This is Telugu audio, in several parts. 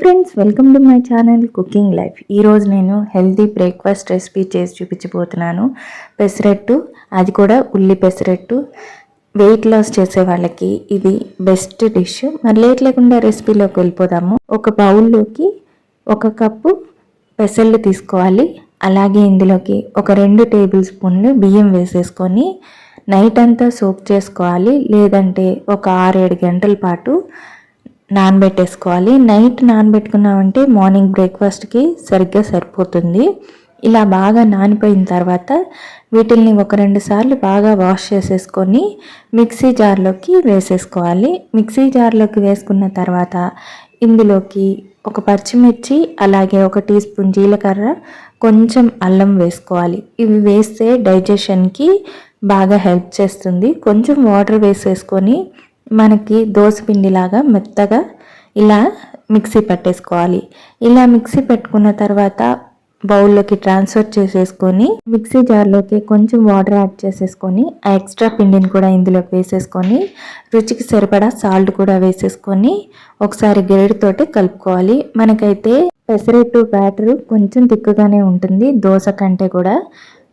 Friends welcome to my channel cooking life ఈరోజు నేను హెల్తీ బ్రేక్ఫాస్ట్ రెసిపీ చేసి చూపించబోతున్నాను. పెసరట్టు అది కూడా ఉల్లి పెసరట్టు. వెయిట్ లాస్ చేసే వాళ్ళకి ఇది బెస్ట్ డిష్ మరి లేట్ లేకుండా రెసిపీలోకి వెళ్ళిపోదాము. ఒక బౌల్లోకి ఒక కప్పు పెసళ్ళు తీసుకోవాలి. అలాగే ఇందులోకి ఒక రెండు టేబుల్ స్పూన్లు బియ్యం వేసేసుకొని నైట్ అంతా సోప్ చేసుకోవాలి. లేదంటే ఒక ఆరేడు గంటల పాటు నానబెట్టేసుకోవాలి. నైట్ నానబెట్టుకున్నామంటే మార్నింగ్ బ్రేక్ఫాస్ట్కి సరిగ్గా సరిపోతుంది. ఇలా బాగా నానిపోయిన తర్వాత వీటిల్ని ఒక రెండు సార్లు బాగా వాష్ చేసేసుకొని మిక్సీ జార్లోకి వేసేసుకోవాలి. మిక్సీ జార్లోకి వేసుకున్న తర్వాత ఇందులోకి ఒక పచ్చిమిర్చి అలాగే ఒక టీ స్పూన్ జీలకర్ర కొంచెం అల్లం వేసుకోవాలి. ఇవి వేస్తే డైజెషన్కి బాగా హెల్ప్ చేస్తుంది. కొంచెం వాటర్ వేసేసుకొని మనకి దోసపిండిలాగా మెత్తగా ఇలా మిక్సీ పట్టేసుకోవాలి. ఇలా మిక్సీ పెట్టుకున్న తర్వాత బౌల్లోకి ట్రాన్స్ఫర్ చేసేసుకొని మిక్సీ జార్లోకి కొంచెం వాటర్ యాడ్ చేసేసుకొని ఆ ఎక్స్ట్రా పిండిని కూడా ఇందులోకి వేసేసుకొని రుచికి సరిపడా సాల్ట్ కూడా వేసేసుకొని ఒకసారి తోటి కలుపుకోవాలి. మనకైతే పెసరెట్టు బ్యాటర్ కొంచెం తిక్కుగానే ఉంటుంది. దోశ కంటే కూడా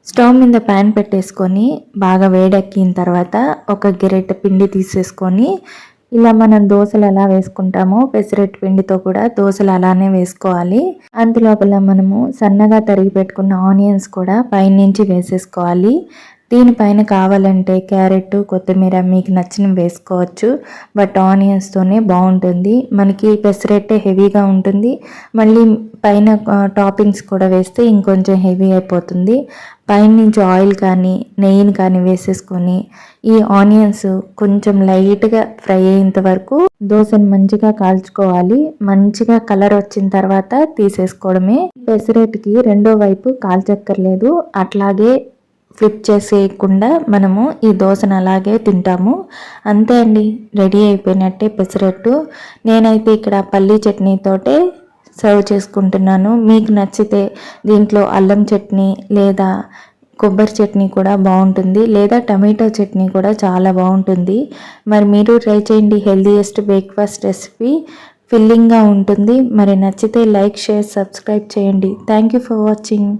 స్టవ్ మీద ప్యాన్ పెట్టేసుకొని బాగా వేడెక్కిన తర్వాత ఒక గెరెట్ పిండి తీసేసుకొని ఇలా మనం దోశలు ఎలా వేసుకుంటామో పెసరెట్ పిండితో కూడా దోశలు అలానే వేసుకోవాలి. అందులోపల మనము సన్నగా తరిగి పెట్టుకున్న ఆనియన్స్ కూడా పైనుంచి వేసేసుకోవాలి. దీనిపైన కావాలంటే క్యారెట్ కొత్తిమీర మీకు నచ్చినవి వేసుకోవచ్చు. బట్ ఆనియన్స్తోనే బాగుంటుంది. మనకి పెసరెట్టే హెవీగా ఉంటుంది. మళ్ళీ పైన టాపింగ్స్ కూడా వేస్తే ఇంకొంచెం హెవీ అయిపోతుంది. పైన నుంచి ఆయిల్ కానీ నెయ్యిని కానీ వేసేసుకొని ఈ ఆనియన్స్ కొంచెం లైట్గా ఫ్రై అయ్యేంత వరకు దోశను మంచిగా కాల్చుకోవాలి. మంచిగా కలర్ వచ్చిన తర్వాత తీసేసుకోవడమే. పెసరెట్కి రెండో వైపు కాల్చక్కర్లేదు. అట్లాగే ఫ్లిప్ చేసేయకుండా మనము ఈ దోశను అలాగే తింటాము. అంతే అండి రెడీ అయిపోయినట్టే పెసరట్టు. నేనైతే ఇక్కడ పల్లీ చట్నీతోటే సర్వ్ చేసుకుంటున్నాను. మీకు నచ్చితే దీంట్లో అల్లం చట్నీ లేదా కొబ్బరి చట్నీ కూడా బాగుంటుంది లేదా టమాటో చట్నీ కూడా చాలా బాగుంటుంది. మరి మీరు ట్రై చేయండి హెల్దీయెస్ట్ బ్రేక్ఫాస్ట్ రెసిపీ. ఫిల్లింగ్గా ఉంటుంది. మరి నచ్చితే లైక్ షేర్ సబ్స్క్రైబ్ చేయండి. Thank you for watching.